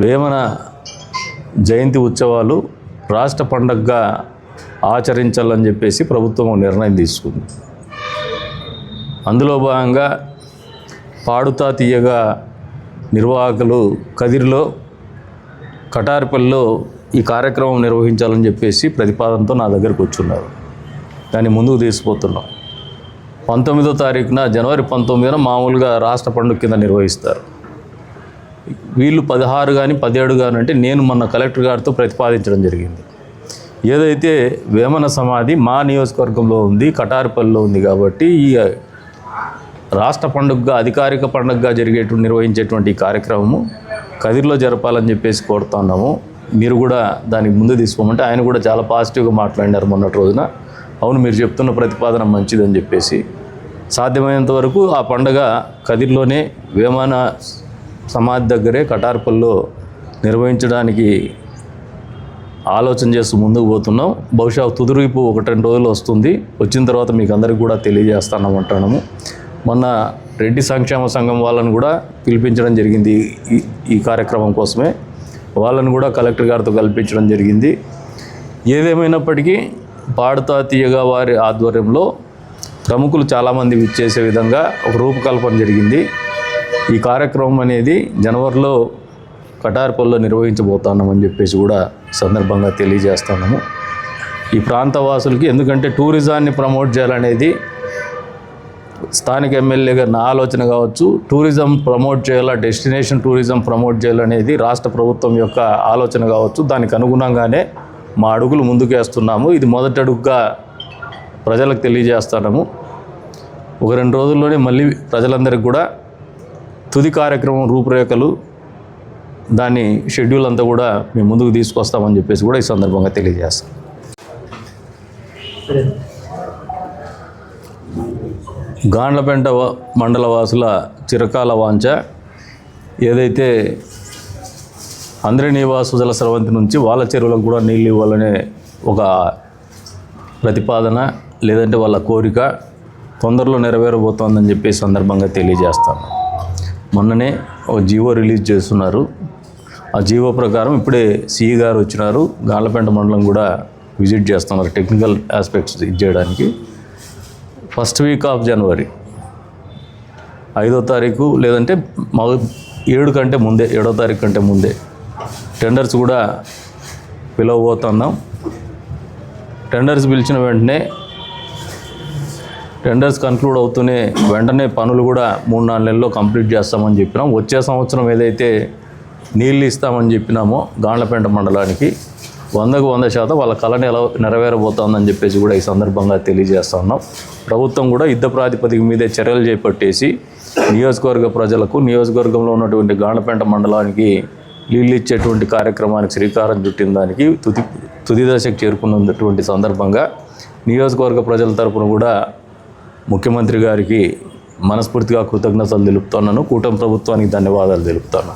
వేమన జయంతి ఉత్సవాలు రాష్ట్ర పండగగా ఆచరించాలని చెప్పేసి ప్రభుత్వం నిర్ణయం తీసుకుంది. అందులో భాగంగా పాడుతా తీయగా నిర్వాహకులు కదిరిలో కటారిపల్లిలో ఈ కార్యక్రమం నిర్వహించాలని చెప్పేసి ప్రతిపాదనతో నా దగ్గరకు వచ్చున్నారు. దాన్ని ముందుకు తీసుకుపోతున్నాం. పంతొమ్మిదో తారీఖున జనవరి పంతొమ్మిదిన మామూలుగా రాష్ట్ర పండుగ కింద నిర్వహిస్తారు. వీళ్ళు పదహారు కానీ పదిహేడు కానీ అంటే నేను మొన్న కలెక్టర్ గారితో ప్రతిపాదించడం జరిగింది. ఏదైతే వేమన సమాధి మా నియోజకవర్గంలో ఉంది కటారిపల్లిలో ఉంది కాబట్టి ఈ రాష్ట్ర పండుగగా అధికారిక పండుగగా జరిగేటువంటి నిర్వహించేటువంటి ఈ కార్యక్రమము కదిరిలో జరపాలని చెప్పేసి కోరుతున్నాము. మీరు కూడా దానికి ముందు తీసుకోమంటే ఆయన కూడా చాలా పాజిటివ్గా మాట్లాడినారు మొన్నటి రోజున. అవును మీరు చెప్తున్న ప్రతిపాదన మంచిదని చెప్పేసి. సాధ్యమైనంత వరకు ఆ పండుగ కదిరిలోనే వేమాన సమాధి దగ్గరే కటార్పల్లో నిర్వహించడానికి ఆలోచన చేస్తూ ముందుకు పోతున్నాం. బహుశా తుదిరిపు ఒకటి రెండు రోజులు వస్తుంది. వచ్చిన తర్వాత మీకు అందరికి కూడా తెలియజేస్తానమంటున్నాము మొన్న రెడ్డి సంక్షేమ సంఘం వాళ్ళని కూడా పిలిపించడం జరిగింది ఈ ఈ కార్యక్రమం కోసమే. వాళ్ళని కూడా కలెక్టర్ గారితో కల్పించడం జరిగింది. ఏదేమైనప్పటికీ పాడుతా తీయగా వారి ఆధ్వర్యంలో ప్రముఖులు చాలామంది విచ్చేసే విధంగా ఒక రూపకల్పన జరిగింది. ఈ కార్యక్రమం అనేది జనవరిలో కటార్పల్లో నిర్వహించబోతున్నామని చెప్పేసి కూడా సందర్భంగా తెలియజేస్తున్నాము. ఈ ప్రాంత వాసులకి ఎందుకంటే టూరిజాన్ని ప్రమోట్ చేయాలనేది స్థానిక ఎమ్మెల్యే గారి నా ఆలోచన కావచ్చు. టూరిజం ప్రమోట్ చేయాలా డెస్టినేషన్ టూరిజం ప్రమోట్ చేయాలనేది రాష్ట్ర ప్రభుత్వం యొక్క ఆలోచన కావచ్చు. దానికి అనుగుణంగానే మా అడుగులు ముందుకేస్తున్నాము. ఇది మొదటి అడుగుగా ప్రజలకు తెలియజేస్తున్నాము. ఒక రెండు రోజుల్లోనే మళ్ళీ ప్రజలందరికీ కూడా తుది కార్యక్రమం రూపురేఖలు దాని షెడ్యూల్ అంతా కూడా మేము ముందుకు తీసుకొస్తామని చెప్పేసి కూడా ఈ సందర్భంగా తెలియజేస్తాం. గాండ్లపెంట మండల వాసుల చిరకాల వాంఛ ఏదైతే అందరి నివాసుల స్రవంతి నుంచి వాళ్ళ చెరువులకు కూడా నీళ్ళు ఇవ్వాలనే ఒక ప్రతిపాదన లేదంటే వాళ్ళ కోరిక తొందరలో నెరవేరబోతోందని చెప్పి సందర్భంగా తెలియజేస్తాను. మొన్ననే ఒక జీవో రిలీజ్ చేస్తున్నారు. ఆ జీవో ప్రకారం ఇప్పుడే సిఈ గారు వచ్చినారు. గాలపెంట మండలం కూడా విజిట్ చేస్తున్నారు టెక్నికల్ ఆస్పెక్ట్స్ ఇది చేయడానికి. First week of January. ఐదో తారీఖు లేదంటే మగ ఏడు కంటే ముందే ఏడో తారీఖు కంటే ముందే టెండర్స్ కూడా పిలవబోతున్నాం. టెండర్స్ పిలిచిన వెంటనే టెండర్స్ కన్క్లూడ్ అవుతూనే వెంటనే పనులు కూడా మూడు నాలుగు నెలల్లో కంప్లీట్ చేస్తామని చెప్పినాం. వచ్చే సంవత్సరం ఏదైతే నీళ్ళు ఇస్తామని చెప్పినామో గాండ్లపేంట మండలానికి వందకు వంద శాతం వాళ్ళ కళ నెల నెరవేరబోతోందని చెప్పేసి కూడా ఈ సందర్భంగా తెలియజేస్తా ఉన్నాం. ప్రభుత్వం కూడా యుద్ధ ప్రాతిపదిక మీదే చర్యలు చేపట్టేసి నియోజకవర్గ ప్రజలకు నియోజకవర్గంలో ఉన్నటువంటి గాండ్లపేంట మండలానికి నీళ్ళు ఇచ్చేటువంటి కార్యక్రమానికి శ్రీకారం చుట్టిన దానికి తుది తుది దశకు చేరుకున్నటువంటి సందర్భంగా నియోజకవర్గ ప్రజల తరపున కూడా ముఖ్యమంత్రి గారికి మనస్ఫూర్తిగా కృతజ్ఞతలు తెలుపుతున్నాను. కూటమి ప్రభుత్వానికి ధన్యవాదాలు తెలుపుతాను